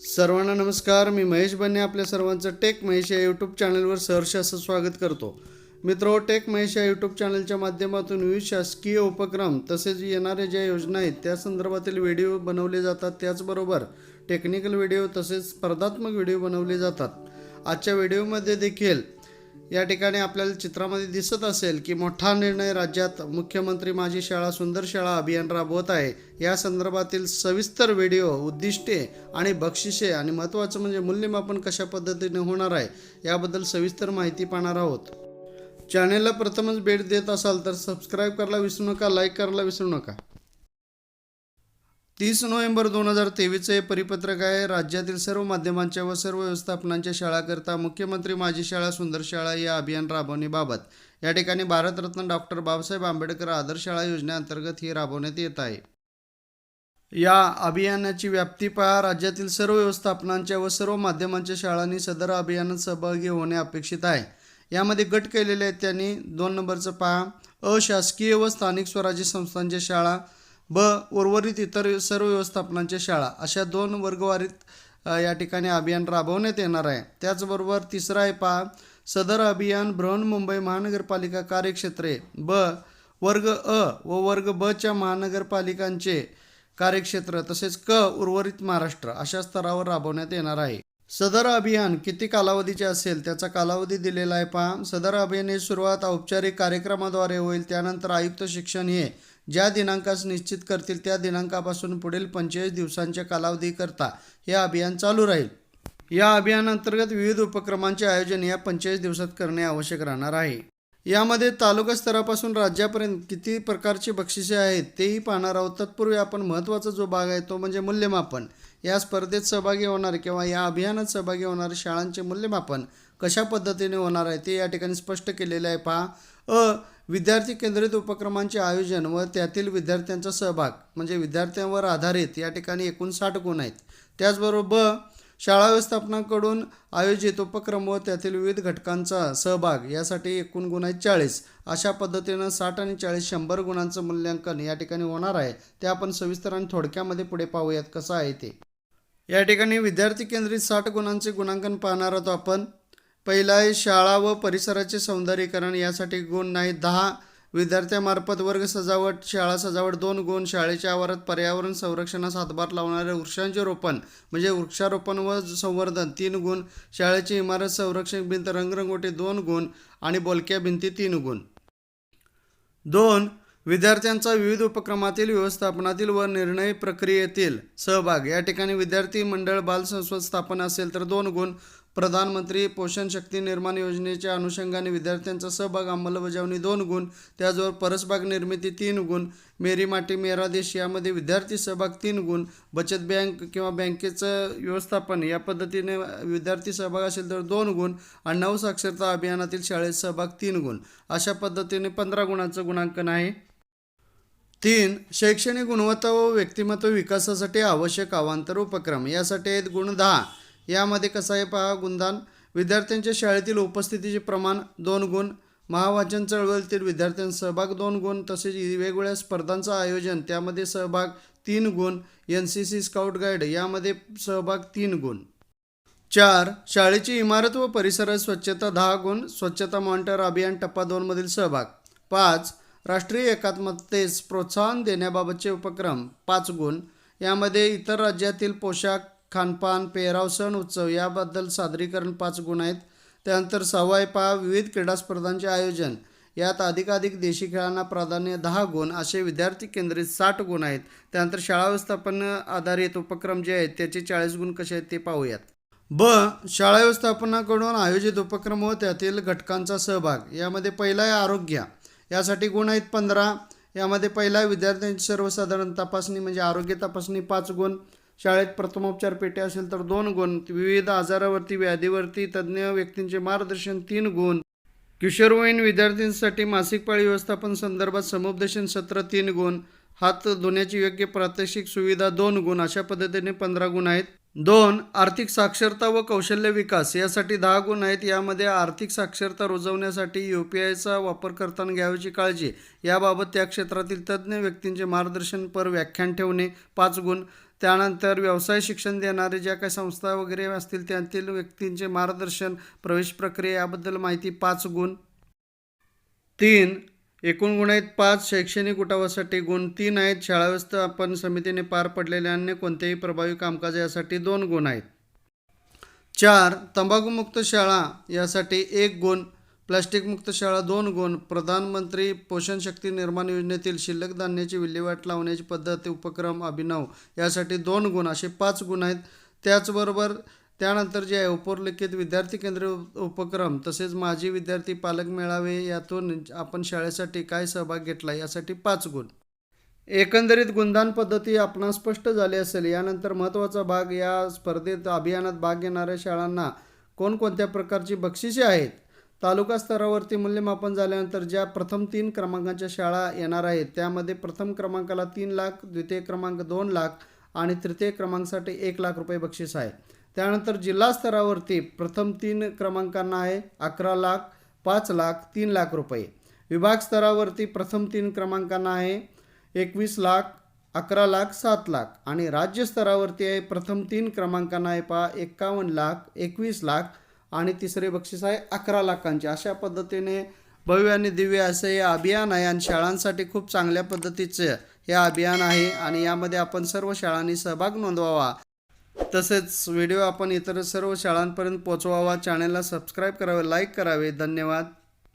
सर्वांना नमस्कार मी महेश बन्ने आपल्या सर्वांचं टेक महेश या यूट्यूब चॅनलवर सहर्ष असं स्वागत करतो. मित्रो टेक महेश या यूट्यूब चॅनलच्या माध्यमातून विविध शासकीय उपक्रम तसेच येणाऱ्या ज्या योजना आहेत त्या संदर्भातील व्हिडिओ बनवले जातात. त्याचबरोबर टेक्निकल व्हिडिओ तसेच स्पर्धात्मक व्हिडिओ बनवले जातात. आजच्या व्हिडिओमध्ये देखील या ठिकाणी आपल्याला चित्रामध्ये दिसत असेल की मोठा निर्णय राज्यात मुख्यमंत्री माझी शाळा सुंदर शाळा अभियान राबवत आहे. या संदर्भातील सविस्तर व्हिडिओ उद्दिष्टे आणि बक्षिसे आणि महत्त्वाचं म्हणजे मूल्यमापन कशा पद्धतीने होणार आहे याबद्दल सविस्तर माहिती पाहणार आहोत. चॅनेलला प्रथमच भेट देत असाल तर सबस्क्राईब करायला विसरू नका लाईक करायला विसरू नका. तीस नोव्हेंबर दोन हजार तेवीसचं हे परिपत्रक आहे. राज्यातील सर्व माध्यमांच्या व सर्व व्यवस्थापनांच्या शाळाकरता मुख्यमंत्री माझी शाळा सुंदर शाळा या अभियान राबवण्याबाबत. या ठिकाणी भारतरत्न डॉक्टर बाबासाहेब आंबेडकर आदर्श शाळा योजनेअंतर्गत ही राबवण्यात येत आहे. या अभियानाची व्याप्ती पहा. राज्यातील सर्व व्यवस्थापनांच्या व सर्व माध्यमांच्या शाळांनी सदर अभियानात सहभागी होणे अपेक्षित आहे. यामध्ये गट केलेले आहेत त्यांनी. दोन नंबरचं पहा. अशासकीय व स्थानिक स्वराज्य संस्थांच्या शाळा ब उर्वरित इतर सर्व व्यवस्थापनांच्या शाळा अशा दोन वर्गवारीत या ठिकाणी अभियान राबवण्यात येणार आहे. त्याचबरोबर तिसरा आहे पहा सदर अभियान बृहन्मुंबई महानगरपालिका कार्यक्षेत्रे ब वर्ग अ व वर्ग ब च्या महानगरपालिकांचे कार्यक्षेत्र तसेच क उर्वरित महाराष्ट्र अशा स्तरावर राबवण्यात येणार आहे. सदर अभियान किती कालावधीचे असेल त्याचा कालावधी दिलेला आहे पहा. सदर अभियान हे सुरुवात औपचारिक कार्यक्रमाद्वारे होईल. त्यानंतर आयुक्त शिक्षण हे ज्या दिनांकास निश्चित करतील त्या दिनांकापासून पुढील पंचेचाळीस दिवसांच्या कालावधीकरता हे अभियान चालू राहील. या अभियानांतर्गत विविध उपक्रमांचे आयोजन या पंचेचाळीस दिवसात करणे आवश्यक राहणार आहे. यामध्ये तालुका स्तरापासून राज्यापर्यंत किती प्रकारची बक्षिसे आहेत तेही पाहणार आहोत. तत्पूर्वी आपण महत्त्वाचा जो भाग आहे तो म्हणजे मूल्यमापन. या स्पर्धेत सहभागी होणार किंवा या अभियानात सहभागी होणारे शाळांचे मूल्यमापन कशा पद्धतीने होणार आहे ते या ठिकाणी स्पष्ट केलेले आहे. पहा. अ विद्यार्थी केंद्रित उपक्रमांचे आयोजन व त्यातील विद्यार्थ्यांचा सहभाग म्हणजे विद्यार्थ्यांवर आधारित या ठिकाणी एकूण साठ गुण आहेत. त्याचबरोबर ब शाळा व्यवस्थापनाकडून आयोजित उपक्रम व त्यातील विविध घटकांचा सहभाग यासाठी एकूण गुण आहेत चाळीस. अशा पद्धतीनं साठ आणि चाळीस शंभर गुणांचं मूल्यांकन या ठिकाणी होणार आहे. ते आपण सविस्तर आणि थोडक्यामध्ये पुढे पाहूयात कसं आहे ते. या ठिकाणी विद्यार्थी केंद्रित साठ गुणांचे गुणांकन पाहणार आहोत आपण. पहिला आहे शाळा व परिसराचे सौंदर्यीकरण यासाठी गुण नाही. दहा विद्यार्थ्यामार्फत वर्ग सजावट शाळा सजावट दोन गुण शाळेच्या आवारात पर्यावरण संरक्षणास हातभार लावणारे वृक्षांचे रोपण म्हणजे वृक्षारोपण व संवर्धन तीन गुण. शाळेची इमारत संरक्षण भिंत रंगरंगोटी दोन गुण. आणि बोलक्या भिंती तीन गुण. दोन विद्यार्थ्यांचा विविध उपक्रमातील व्यवस्थापनातील व निर्णय प्रक्रियेतील सहभाग. या ठिकाणी विद्यार्थी मंडळ बाल स्थापन असेल तर दोन गुण. प्रधानमंत्री पोषण शक्ती निर्माण योजनेच्या अनुषंगाने विद्यार्थ्यांचा सहभाग अंमलबजावणी दोन गुण. त्याचबरोबर परसबाग निर्मिती तीन गुण. मेरी माटी मेरा देश यामध्ये विद्यार्थी सहभाग तीन गुण. बचत बँक किंवा बँकेचं व्यवस्थापन या पद्धतीने विद्यार्थी सहभाग असेल तर दोन गुण. आणि नवसाक्षरता अभियानातील शाळेत सहभाग तीन गुण. अशा पद्धतीने पंधरा गुणांचं गुणांकन आहे. तीन शैक्षणिक गुणवत्ता व व्यक्तिमत्व विकासासाठी आवश्यक अवांतर उपक्रम. यासाठी आहेत गुण दहा. यामध्ये कसं आहे पहा गुणदान. विद्यार्थ्यांच्या शाळेतील उपस्थितीचे प्रमाण दोन गुण. महावाचन चळवळीतील विद्यार्थ्यांचा सहभाग दोन गुण. तसेच वेगवेगळ्या स्पर्धांचं आयोजन त्यामध्ये सहभाग तीन गुण. N C C scout guide यामध्ये सहभाग तीन गुण. चार शाळेची इमारत व परिसरात स्वच्छता दहा गुण. स्वच्छता मॉनिटर अभियान टप्पा दोनमधील सहभाग. पाच राष्ट्रीय एकात्मतेस प्रोत्साहन देण्याबाबतचे उपक्रम पाच गुण. यामध्ये इतर राज्यातील पोशाख खानपान पेहराव सण उत्सव याबद्दल सादरीकरण पाच गुण आहेत. त्यानंतर सवाय पहा विविध क्रीडा स्पर्धांचे आयोजन. यात अधिकाधिक देशी खेळांना प्राधान्य दहा गुण असे विद्यार्थी केंद्रित साठ गुण आहेत. त्यानंतर शाळा व्यवस्थापन आधारित उपक्रम जे आहेत त्याचे चाळीस गुण कसे आहेत ते पाहूयात. ब. शाळा व्यवस्थापनाकडून आयोजित उपक्रम व त्यातील घटकांचा सहभाग. यामध्ये पहिला आहे आरोग्य. यासाठी गुण आहेत पंधरा. यामध्ये पहिला विद्यार्थ्यांची सर्वसाधारण तपासणी म्हणजे आरोग्य तपासणी पाच गुण. शाळेत प्रथमोपचार पेटी असेल तर दोन गुण. विविध आजारावरती व्याधीवरती तज्ज्ञ व्यक्तींचे मार्गदर्शन तीन गुण. किशोरवयीन विद्यार्थ्यांसाठी मासिक पाळी व्यवस्थापन संदर्भात समुपदेशन सत्र तीन गुण. हात धुण्याची योग्य प्रात्यक्षिक सुविधा दोन गुण. अशा पद्धतीने पंधरा गुण आहेत. दोन आर्थिक साक्षरता व कौशल्य विकास यासाठी दहा गुण आहेत. यामध्ये आर्थिक साक्षरता रुजवण्यासाठी यू पी आयचा वापर करताना घ्यावयाची काळजी. याबाबत त्या क्षेत्रातील तज्ज्ञ व्यक्तींचे मार्गदर्शन पर व्याख्यान ठेवणे पाच गुण. त्यानंतर व्यवसाय शिक्षण देणारे ज्या काही संस्था वगैरे असतील त्यातील व्यक्तींचे मार्गदर्शन प्रवेश प्रक्रिया याबद्दल माहिती पाच गुण. तीन एकूण गुण आहेत पाच शैक्षणिक उठावासाठी गुण तीन आहेत. शाळा व्यवस्थापन समितीने पार पडलेले अन्य कोणत्याही प्रभावी कामकाज यासाठी दोन गुण आहेत. चार तंबाखूमुक्त शाळा यासाठी एक गुण प्लास्टिकमुक्त शाळा दोन गुण प्रधानमंत्री पोषण शक्ती निर्माण योजनेतील शिल्लक धान्याची विल्हेवाट लावण्याची पद्धत उपक्रम अभिनव यासाठी दोन गुण असे पाच गुण आहेत. त्याचबरोबर त्यानंतर जे आहे उपरलिखित विद्यार्थी केंद्र उपक्रम तसेच माजी विद्यार्थी पालक मेळावे यातून आपण शाळेसाठी काय सहभाग घेतला यासाठी पाच गुण. एकंदरीत गुणदान पद्धती आपण स्पष्ट झाली असेल यानंतर महत्त्वाचा भाग या स्पर्धेत अभियानात भाग घेणाऱ्या शाळांना कोणकोणत्या प्रकारची बक्षिसे आहेत? तालुका स्तरावरती मूल्यमापन झाल्यानंतर ज्या प्रथम तीन क्रमांकाच्या शाळा येणार आहेत त्यामध्ये प्रथम क्रमांकाला तीन लाख द्वितीय क्रमांक दोन लाख आणि तृतीय क्रमांकासाठी एक लाख रुपये बक्षीस आहे. त्यानंतर जिल्हा स्तरावरती प्रथम तीन क्रमांकांना आहे अकरा लाख पाच लाख तीन लाख रुपये. विभाग स्तरावरती प्रथम तीन क्रमांकांना आहे एकवीस लाख अकरा लाख सात लाख. आणि राज्य स्तरावरती आहे प्रथम तीन क्रमांकांना आहे पहा एक्कावन्न लाख एकवीस लाख. आणि तिसरे बक्षीस आहे अकरा लाखांचे. अशा पद्धतीने भव्य आणि दिव्य असं हे अभियान आहे आणि शाळांसाठी खूप चांगल्या पद्धतीचं हे अभियान आहे. आणि यामध्ये आपण सर्व शाळांनी सहभाग नोंदवावा. तसेच व्हिडिओ आपण इतर सर्व शाळांपर्यंत पोचवावा चॅनलला सबस्क्राईब करावे लाईक करावे. धन्यवाद.